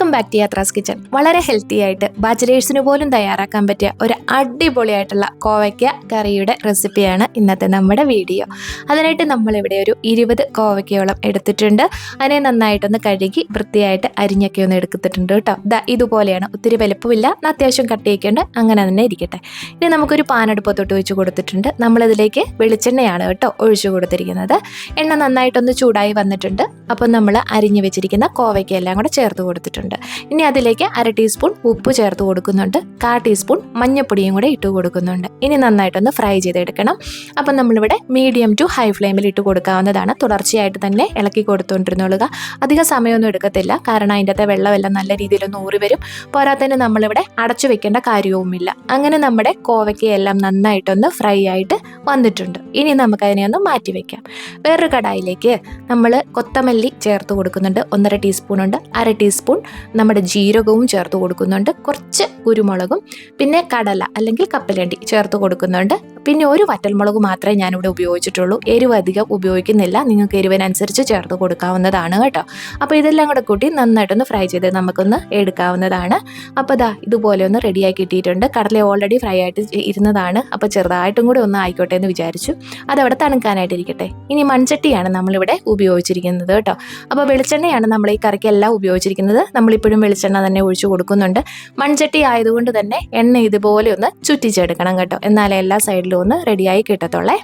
Welcome back to Yathra's kitchen വളരെ healthy ആയിട്ട് ബാച്ചിലേഴ്സിന് പോലും തയ്യാറാക്കാൻ പറ്റിയ ഒരു അടിപൊളിയായിട്ടുള്ള കോവയ്ക്ക കറിയുടെ റെസിപ്പിയാണ് ഇന്നത്തെ നമ്മുടെ വീഡിയോ. അതിനായിട്ട് നമ്മളിവിടെ ഒരു ഇരുപത് കോവയ്ക്കയോളം എടുത്തിട്ടുണ്ട്. അതിനെ നന്നായിട്ടൊന്ന് കഴുകി വൃത്തിയായിട്ട് അരിഞ്ഞൊക്കെ ഒന്ന് എടുത്തിട്ടുണ്ട് കേട്ടോ. ദാ ഇതുപോലെയാണ്. ഒത്തിരി വലുപ്പമില്ല. അത്യാവശ്യം കട്ടിയൊക്കെയുണ്ട് അങ്ങനെ തന്നെ ഇരിക്കട്ടെ. ഇനി നമുക്കൊരു പാനെടുപ്പത്തോട്ട് വെച്ച് കൊടുത്തിട്ടുണ്ട്. നമ്മളിതിലേക്ക് വെളിച്ചെണ്ണയാണ് കേട്ടോ ഒഴിച്ചു കൊടുത്തിരിക്കുന്നത്. എണ്ണ നന്നായിട്ടൊന്ന് ചൂടായി വന്നിട്ടുണ്ട്. അപ്പം നമ്മൾ അരിഞ്ഞു വെച്ചിരിക്കുന്ന കോവയ്ക്ക എല്ലാം കൂടെ ചേർത്ത് കൊടുത്തിട്ടുണ്ട്. ഇനി അതിലേക്ക് അര ടീസ്പൂൺ ഉപ്പ് ചേർത്ത് കൊടുക്കുന്നുണ്ട്. കാ ടീസ്പൂൺ മഞ്ഞപ്പൊടിയും കൂടെ ഇട്ട് കൊടുക്കുന്നുണ്ട്. ഇനി നന്നായിട്ടൊന്ന് ഫ്രൈ ചെയ്തെടുക്കണം. അപ്പം നമ്മളിവിടെ മീഡിയം ടു ഹൈ ഫ്ലെയിമിൽ ഇട്ട് കൊടുക്കാവുന്നതാണ്. തുടർച്ചയായിട്ട് തന്നെ ഇളക്കി കൊടുത്തുകൊണ്ടിരുന്നോളുക അധിക സമയമൊന്നും എടുക്കത്തില്ല. കാരണം അതിന്റെ വെള്ളമെല്ലാം നല്ല രീതിയിലൊന്ന് ഊറി വരും. പോരാത്തതിന് നമ്മളിവിടെ അടച്ചു വെക്കേണ്ട കാര്യവുമില്ല. അങ്ങനെ നമ്മുടെ കോവയ്ക്കയെല്ലാം നന്നായിട്ടൊന്ന് ഫ്രൈ ആയിട്ട് വന്നിട്ടുണ്ട്. ഇനി നമുക്കതിനെ ഒന്ന് മാറ്റി വെക്കാം. വേറൊരു കടായിലേക്ക് നമ്മൾ കൊത്തമല്ലി ചേർത്ത് കൊടുക്കുന്നുണ്ട്. ഒന്നര ടീസ്പൂൺ ഉണ്ട്. അര ടീസ്പൂൺ നമ്മുടെ ജീരകവും ചേർത്ത് കൊടുക്കുന്നുണ്ട്. കുറച്ച് കുരുമുളകും പിന്നെ കടല അല്ലെങ്കിൽ കപ്പലണ്ടി ചേർത്ത് കൊടുക്കുന്നുണ്ട്. പിന്നെ ഒരു വറ്റൽമുളക് മാത്രമേ ഞാനിവിടെ ഉപയോഗിച്ചിട്ടുള്ളൂ. എരിവ് അധികം ഉപയോഗിക്കുന്നില്ല. നിങ്ങൾക്ക് എരിവിനനുസരിച്ച് ചേർത്ത് കൊടുക്കാവുന്നതാണ് കേട്ടോ. അപ്പോൾ ഇതെല്ലാം കൂടെ കൂട്ടി നന്നായിട്ടൊന്ന് ഫ്രൈ ചെയ്ത് നമുക്കൊന്ന് എടുക്കാവുന്നതാണ്. അപ്പോൾ ദാ ഇതുപോലെ ഒന്ന് റെഡിയാക്കി ഇട്ടിട്ടുണ്ട് കടല ഓൾറെഡി ഫ്രൈ ആയിട്ട് ഇരുന്നതാണ്. അപ്പോൾ ചെറുതായിട്ടും കൂടി ഒന്ന് ആയിക്കോട്ടെ എന്ന് വിചാരിച്ചു. അതവിടെ തണുക്കാനായിട്ടിരിക്കട്ടെ. ഇനി മൺചട്ടിയാണ് നമ്മളിവിടെ ഉപയോഗിച്ചിരിക്കുന്നത് കേട്ടോ. അപ്പോൾ വെളിച്ചെണ്ണയാണ് നമ്മൾ ഈ കറിക്കെല്ലാം ഉപയോഗിച്ചിരിക്കുന്നത്. നമ്മളിപ്പോഴും വെളിച്ചെണ്ണ തന്നെ ഒഴിച്ചു കൊടുക്കുന്നുണ്ട്. മൺചട്ടി ആയതുകൊണ്ട് തന്നെ എണ്ണ ഇതുപോലെ ഒന്ന് ചുറ്റിച്ചെടുക്കണം കേട്ടോ. എന്നാലേ എല്ലാ സൈഡിലും ഒന്ന് റെഡിയായി കിട്ടത്തുള്ളേ.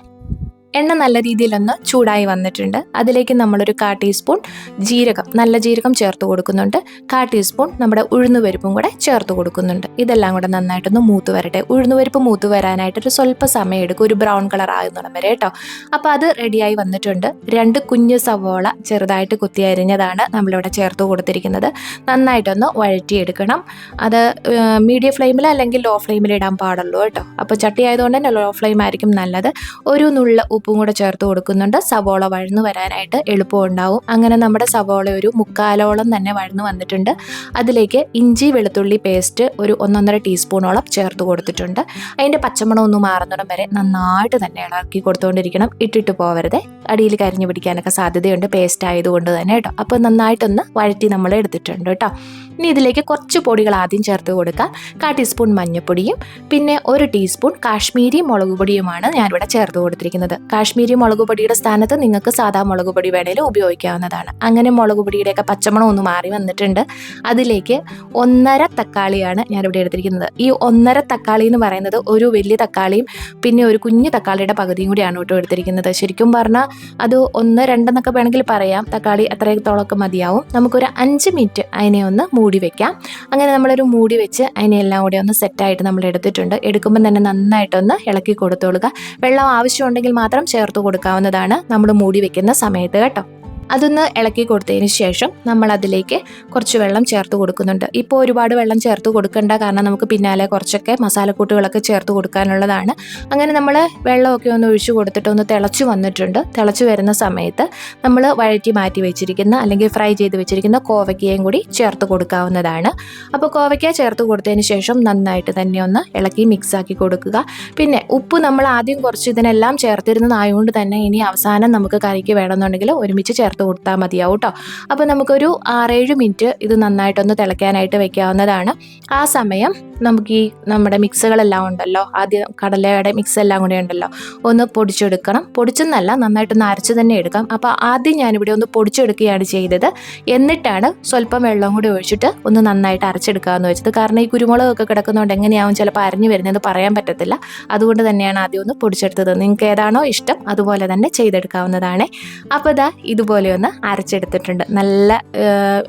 എണ്ണ നല്ല രീതിയിലൊന്ന് ചൂടായി വന്നിട്ടുണ്ട്. അതിലേക്ക് നമ്മളൊരു കാ ടീസ്പൂൺ ജീരകം നല്ല ജീരകം ചേർത്ത് കൊടുക്കുന്നുണ്ട്. കാ ടീസ്പൂൺ നമ്മുടെ ഉഴുന്നുപരിപ്പും കൂടെ ചേർത്ത് കൊടുക്കുന്നുണ്ട്. ഇതെല്ലാം കൂടെ നന്നായിട്ടൊന്ന് മൂത്ത് വരട്ടെ. ഉഴുന്നുപരിപ്പ് മൂത്ത് വരാനായിട്ട് ഒരു സ്വല്പ സമയം എടുക്കും. ഒരു ബ്രൗൺ കളർ ആകുന്നിടം വരെ കേട്ടോ. അപ്പോൾ അത് റെഡിയായി വന്നിട്ടുണ്ട്. രണ്ട് കുഞ്ഞു സവോള ചെറുതായിട്ട് കുത്തി അരിഞ്ഞതാണ് നമ്മളിവിടെ ചേർത്ത് കൊടുത്തിരിക്കുന്നത്. നന്നായിട്ടൊന്ന് വഴറ്റിയെടുക്കണം. അത് മീഡിയം ഫ്ലെയിമിൽ അല്ലെങ്കിൽ ലോ ഫ്ലെയിമിൽ ഇടാൻ പാടുള്ളൂ കേട്ടോ. അപ്പോൾ ചട്ടി ആയതുകൊണ്ട് തന്നെ ലോ ഫ്ലെയിം ആയിരിക്കും നല്ലത്. ഒരു നുള്ള ഉപ്പും കൂടെ ചേർത്ത് കൊടുക്കുന്നുണ്ട്. സവോള വഴന്നു വരാനായിട്ട് എളുപ്പം ഉണ്ടാവും. അങ്ങനെ നമ്മുടെ സവോള ഒരു മുക്കാലോളം തന്നെ വഴന്നു വന്നിട്ടുണ്ട്. അതിലേക്ക് ഇഞ്ചി വെളുത്തുള്ളി പേസ്റ്റ് ഒരു ഒന്നൊന്നര ടീസ്പൂണോളം ചേർത്ത് കൊടുത്തിട്ടുണ്ട്. അതിന്റെ പച്ചമണം ഒന്ന് മാറുന്നിടം വരെ നന്നായിട്ട് തന്നെ ഇളക്കി കൊടുത്തുകൊണ്ടിരിക്കണം ഇട്ടിട്ട് പോവരുത്. അടിയിൽ കരിഞ്ഞു പിടിക്കാനൊക്കെ സാധ്യതയുണ്ട്. പേസ്റ്റ് ആയതുകൊണ്ട് തന്നെ കേട്ടോ. അപ്പോൾ നന്നായിട്ടൊന്ന് വഴറ്റി നമ്മൾ എടുത്തിട്ടുണ്ട് കേട്ടോ. ഇനി ഇതിലേക്ക് കുറച്ച് പൊടികൾ ആദ്യം ചേർത്ത് കൊടുക്കാം. കാ ടീസ്പൂൺ മഞ്ഞൾപ്പൊടിയും പിന്നെ ഒരു ടീസ്പൂൺ കാശ്മീരി മുളക് പൊടിയുമാണ് ഞാനിവിടെ ചേർത്ത് കൊടുത്തിരിക്കുന്നത്. കാശ്മീരി മുളക് പൊടിയുടെ സ്ഥാനത്ത് നിങ്ങൾക്ക് സാധാ മുളക് പൊടി വേണേലും ഉപയോഗിക്കാവുന്നതാണ്. അങ്ങനെ മുളക് പൊടിയുടെയൊക്കെ പച്ചമണം ഒന്ന് മാറി വന്നിട്ടുണ്ട്. അതിലേക്ക് ഒന്നര തക്കാളിയാണ് ഞാനിവിടെ എടുത്തിരിക്കുന്നത്. ഈ ഒന്നര തക്കാളി എന്ന് പറയുന്നത് ഒരു വലിയ തക്കാളിയും പിന്നെ ഒരു കുഞ്ഞു തക്കാളിയുടെ പകുതിയും കൂടിയാണ് കേട്ടോ എടുത്തിരിക്കുന്നത്. ശരിക്കും പറഞ്ഞാൽ അത് ഒന്ന് രണ്ടെന്നൊക്കെ വേണമെങ്കിൽ പറയാം. തക്കാളി അത്രത്തോളമൊക്കെ മതിയാവും. നമുക്കൊരു അഞ്ച് മിനിറ്റ് അതിനെ ഒന്ന് മൂടി വെക്കാം. അങ്ങനെ നമ്മളൊരു മൂടി വെച്ച് അതിനെ എല്ലാം കൂടി ഒന്ന് സെറ്റായിട്ട് നമ്മൾ എടുത്തിട്ടുണ്ട്. എടുക്കുമ്പോൾ തന്നെ നന്നായിട്ടൊന്ന് ഇളക്കി കൊടുത്തോളുക. വെള്ളം ആവശ്യമുണ്ടെങ്കിൽ മാത്രം ചേർത്ത് കൊടുക്കാവുന്നതാണ് നമ്മൾ മൂടി വെക്കുന്ന സമയത്ത് കേട്ടോ. അതൊന്ന് ഇളക്കി കൊടുത്തതിന് ശേഷം നമ്മൾ അതിലേക്ക് കുറച്ച് വെള്ളം ചേർത്ത് കൊടുക്കുന്നുണ്ട്. ഇപ്പോൾ ഒരുപാട് വെള്ളം ചേർത്ത് കൊടുക്കണ്ട. കാരണം നമുക്ക് പിന്നാലെ കുറച്ചൊക്കെ മസാലക്കൂട്ടുകളൊക്കെ ചേർത്ത് കൊടുക്കാനുള്ളതാണ്. അങ്ങനെ നമ്മൾ വെള്ളമൊക്കെ ഒന്ന് ഒഴിച്ചു കൊടുത്തിട്ട് ഒന്ന് തിളച്ചു വന്നിട്ടുണ്ട്. തിളച്ചു വരുന്ന സമയത്ത് നമ്മൾ വഴറ്റി മാറ്റി വെച്ചിരിക്കുന്ന അല്ലെങ്കിൽ ഫ്രൈ ചെയ്ത് വെച്ചിരിക്കുന്ന കോവയ്ക്കയും കൂടി ചേർത്ത് കൊടുക്കാവുന്നതാണ്. അപ്പോൾ കോവയ്ക്ക ചേർത്ത് കൊടുത്തതിന് ശേഷം നന്നായിട്ട് തന്നെ ഒന്ന് ഇളക്കി മിക്സ് ആക്കി കൊടുക്കുക. പിന്നെ ഉപ്പ് നമ്മൾ ആദ്യം കുറച്ച് ഇതിനെല്ലാം ചേർത്തിരുന്നതായതുകൊണ്ട് തന്നെ ഇനി അവസാനം നമുക്ക് കറിക്ക് വേണമെന്നുണ്ടെങ്കിൽ ഒരുമിച്ച് ചേർത്ത് കൊടുത്താൽ മതിയാവും കേട്ടോ അപ്പോൾ നമുക്കൊരു ആറേഴ് മിനിറ്റ് ഇത് നന്നായിട്ടൊന്ന് തിളയ്ക്കാനായിട്ട് വെക്കാവുന്നതാണ്. ആ സമയം നമുക്ക് ഈ നമ്മുടെ മിക്സുകളെല്ലാം ഉണ്ടല്ലോ ആദ്യം കടലയുടെ മിക്സ് എല്ലാം കൂടെ ഉണ്ടല്ലോ ഒന്ന് പൊടിച്ചെടുക്കണം. പൊടിച്ചെന്നല്ല നന്നായിട്ടൊന്ന് അരച്ച് തന്നെ എടുക്കാം. അപ്പോൾ ആദ്യം ഞാനിവിടെ ഒന്ന് പൊടിച്ചെടുക്കുകയാണ് ചെയ്തത്. എന്നിട്ടാണ് സ്വല്പം വെള്ളം കൂടി ഒഴിച്ചിട്ട് ഒന്ന് നന്നായിട്ട് അരച്ചെടുക്കാമെന്ന് വെച്ചത്. കാരണം ഈ കുരുമുളകൊക്കെ കിടക്കുന്നതുകൊണ്ട് എങ്ങനെയാവും ചിലപ്പോൾ അരഞ്ഞു വരുന്നത് പറയാൻ പറ്റത്തില്ല. അതുകൊണ്ട് തന്നെയാണ് ആദ്യം ഒന്ന് പൊടിച്ചെടുത്തത്. നിങ്ങൾക്ക് ഏതാണോ ഇഷ്ടം അതുപോലെ തന്നെ ചെയ്തെടുക്കാവുന്നതാണ്. അപ്പോൾ ഇതാ ഇതുപോലെ ഒന്ന് അരച്ചെടുത്തിട്ടുണ്ട്. നല്ല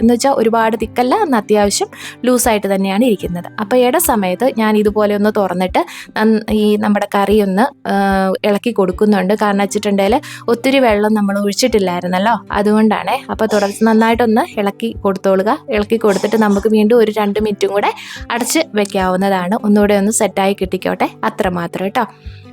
എന്ന് വെച്ചാൽ ഒരുപാട് തിക്കല്ല എന്ന് അത്യാവശ്യം ലൂസായിട്ട് തന്നെയാണ് ഇരിക്കുന്നത്. അപ്പോൾ ഇട സമയത്ത് ഞാൻ ഇതുപോലെ ഒന്ന് തുറന്നിട്ട് ഈ നമ്മുടെ കറി ഒന്ന് ഇളക്കി കൊടുക്കുന്നുണ്ട്. കാരണം വെച്ചിട്ടുണ്ടെങ്കിൽ ഒത്തിരി വെള്ളം നമ്മൾ ഒഴിച്ചിട്ടില്ലായിരുന്നല്ലോ? അതുകൊണ്ടാണ്. അപ്പോൾ തുടർന്ന് നന്നായിട്ടൊന്ന് ഇളക്കി കൊടുത്തോളുക. ഇളക്കി കൊടുത്തിട്ട് നമുക്ക് വീണ്ടും ഒരു രണ്ട് മിനിറ്റും കൂടെ അടച്ച് വെക്കാവുന്നതാണ്. ഒന്നുകൂടെ ഒന്ന് സെറ്റായി കിട്ടിക്കോട്ടെ. അത്രമാത്രം കേട്ടോ.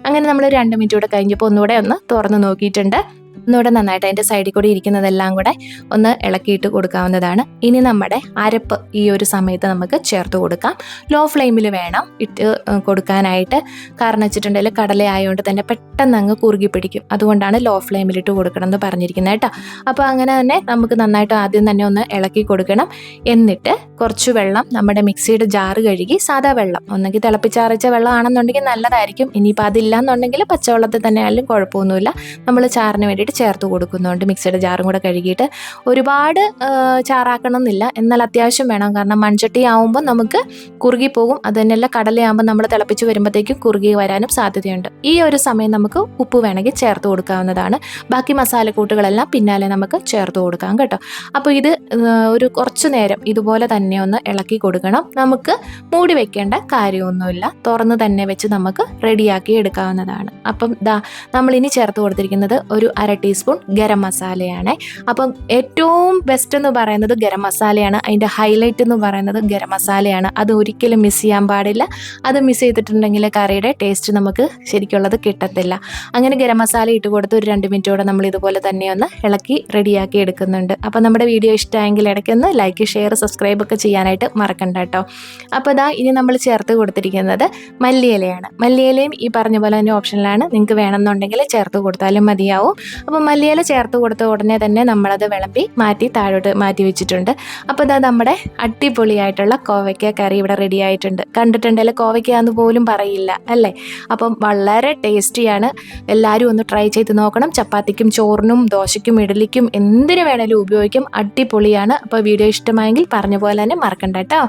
അങ്ങനെ നമ്മൾ രണ്ട് മിനിറ്റ് കൂടെ കഴിഞ്ഞപ്പോൾ ഒന്നുകൂടെ ഒന്ന് തുറന്ന് നോക്കിയിട്ടുണ്ട്. ഒന്നുകൂടെ നന്നായിട്ട് അതിന്റെ സൈഡിൽ കൂടി ഇരിക്കുന്നതെല്ലാം കൂടെ ഒന്ന് ഇളക്കിയിട്ട് കൊടുക്കാവുന്നതാണ്. ഇനി നമ്മുടെ അരപ്പ് ഈ ഒരു സമയത്ത് നമുക്ക് ചേർത്ത് കൊടുക്കാം. ലോ ഫ്ലെയിമിൽ വേണം ഇട്ട് കൊടുക്കാനായിട്ട്. കാരണം വെച്ചിട്ടുണ്ടെങ്കിൽ കടല ആയതുകൊണ്ട് തന്നെ പെട്ടെന്ന് അങ്ങ് കുറുകി പിടിക്കും. അതുകൊണ്ടാണ് ലോ ഫ്ലെയിമിലിട്ട് കൊടുക്കണം എന്ന് പറഞ്ഞിരിക്കുന്നത് കേട്ടോ. അപ്പോൾ അങ്ങനെ തന്നെ നമുക്ക് നന്നായിട്ട് ആദ്യം തന്നെ ഒന്ന് ഇളക്കി കൊടുക്കണം. എന്നിട്ട് കുറച്ച് വെള്ളം നമ്മുടെ മിക്സിയുടെ ജാറ് കഴുകി സാധാ വെള്ളം ഒന്നെങ്കിൽ തിളപ്പിച്ചാറിച്ച വെള്ളമാണെന്നുണ്ടെങ്കിൽ നല്ലതായിരിക്കും. ഇനിയിപ്പോൾ അതില്ല എന്നുണ്ടെങ്കിൽ പച്ചവെള്ളത്തിൽ തന്നെ ആയാലും കുഴപ്പമൊന്നുമില്ല. നമ്മൾ ചാറിന് വേണ്ടിയിട്ട് ചേർത്ത് കൊടുക്കുന്നുണ്ട്. മിക്സിയുടെ ജാറും കൂടെ കഴുകിയിട്ട് ഒരുപാട് ചാറാക്കണം എന്നില്ല എന്നാൽ അത്യാവശ്യം വേണം. കാരണം മൺചട്ടി ആവുമ്പോൾ നമുക്ക് കുറുകി പോകും. അത് തന്നെയല്ല കടലയാകുമ്പോൾ നമ്മൾ തിളപ്പിച്ച് വരുമ്പോഴത്തേക്കും കുറുകി വരാനും സാധ്യതയുണ്ട്. ഈ ഒരു സമയം നമുക്ക് ഉപ്പ് വേണമെങ്കിൽ ചേർത്ത് കൊടുക്കാവുന്നതാണ്. ബാക്കി മസാലക്കൂട്ടുകളെല്ലാം പിന്നാലെ നമുക്ക് ചേർത്ത് കൊടുക്കാം കേട്ടോ. അപ്പോൾ ഇത് ഒരു കുറച്ച് നേരം ഇതുപോലെ തന്നെ ഒന്ന് ഇളക്കി കൊടുക്കണം. നമുക്ക് മൂടി വെക്കേണ്ട കാര്യമൊന്നുമില്ല. തുറന്ന് തന്നെ വെച്ച് നമുക്ക് റെഡിയാക്കി എടുക്കാവുന്നതാണ്. അപ്പം ദാ നമ്മളിനി ചേർത്ത് കൊടുത്തിരിക്കുന്നത് ഒരു അര ടീസ്പൂൺ ഗരം മസാലയാണ്. അപ്പം ഏറ്റവും ബെസ്റ്റ് എന്ന് പറയുന്നത് ഗരം മസാലയാണ്. അതിന്റെ ഹൈലൈറ്റ് എന്ന് പറയുന്നത് ഗരം മസാലയാണ്. അത് ഒരിക്കലും മിസ് ചെയ്യാൻ പാടില്ല. അത് മിസ് ചെയ്തിട്ടുണ്ടെങ്കിൽ കറിയുടെ ടേസ്റ്റ് നമുക്ക് ശരിക്കുള്ളത് കിട്ടത്തില്ല. അങ്ങനെ ഗരം മസാല ഇട്ട് കൊടുത്ത് ഒരു രണ്ട് മിനിറ്റോടെ നമ്മൾ ഇതുപോലെ തന്നെ ഒന്ന് ഇളക്കി റെഡിയാക്കി എടുക്കുന്നുണ്ട്. അപ്പോൾ നമ്മുടെ വീഡിയോ ഇഷ്ടമായെങ്കിൽ ഇടയ്ക്കൊന്ന് ലൈക്ക് ഷെയർ സബ്സ്ക്രൈബ് ഒക്കെ ചെയ്യാനായിട്ട് മറക്കണ്ട കേട്ടോ. അപ്പോൾ ഇതാ ഇനി നമ്മൾ ചേർത്ത് കൊടുത്തിരിക്കുന്നത് മല്ലിയിലയാണ്. മല്ലിയിലയും ഈ പറഞ്ഞ പോലെ തന്നെ ഓപ്ഷനിലാണ് നിങ്ങൾക്ക് വേണമെന്നുണ്ടെങ്കിൽ ചേർത്ത് കൊടുത്താലും മതിയാവും. അപ്പോൾ മല്ലിയില ചേർത്ത് കൊടുത്ത ഉടനെ തന്നെ നമ്മളത് വിളമ്പി മാറ്റി താഴോട്ട് മാറ്റി വെച്ചിട്ടുണ്ട്. അപ്പോൾ ഇതാ നമ്മുടെ അടിപൊളിയായിട്ടുള്ള കോവയ്ക്ക കറി ഇവിടെ റെഡി ആയിട്ടുണ്ട്. കണ്ടിട്ടുണ്ടെങ്കിൽ കോവയ്ക്കാന്ന് പോലും പറയില്ല അല്ലേ? അപ്പം വളരെ ടേസ്റ്റിയാണ്. എല്ലാവരും ഒന്ന് ട്രൈ ചെയ്ത് നോക്കണം. ചപ്പാത്തിക്കും ചോറിനും ദോശയ്ക്കും ഇഡലിക്കും എന്തിനു വേണേലും ഉപയോഗിക്കും. അടിപൊളിയാണ്. അപ്പോൾ വീഡിയോ ഇഷ്ടമായെങ്കിൽ പറഞ്ഞ പോലെ തന്നെ മറക്കണ്ട കേട്ടോ.